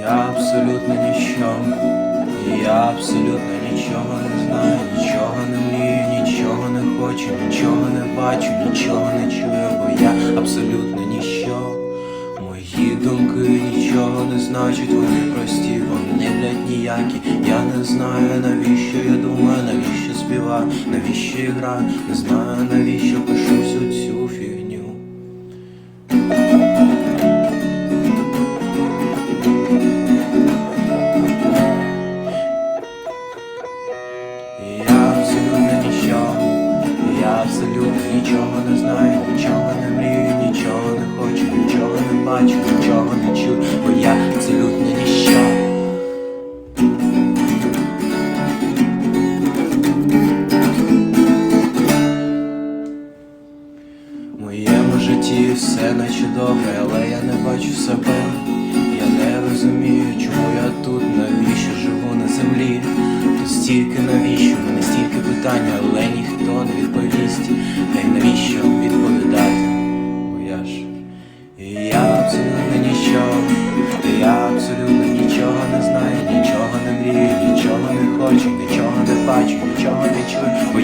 Я абсолютно ніщо, я абсолютно нічого не знаю, нічого не мрію, нічого не хочу, нічого не бачу, нічого не чую, бо я абсолютно ніщо. Мої думки нічого не значать, вони прості, вони блядь, ніякі. Я не знаю, навіщо я думаю, навіщо співаю, навіщо я граю, не знаю, навіщо Абсолютно ніщо, я абсолютно нічого не знаю, нічого не мрію, нічого не хочу, нічого не бачу, нічого не чую, бо я абсолютно ніщо. В моєму житті все наче добре, але я не бачу себе. Я не розумію, чому я тут, навіщо живу на землі. Стільки навіщо, мене питань, але ніхто не відповість. Та й навіщо відповідати? Бо я ж я абсолютно нічого, я абсолютно нічого не знаю, нічого не мрію, нічого не хочу, нічого не бачу, нічого не чую,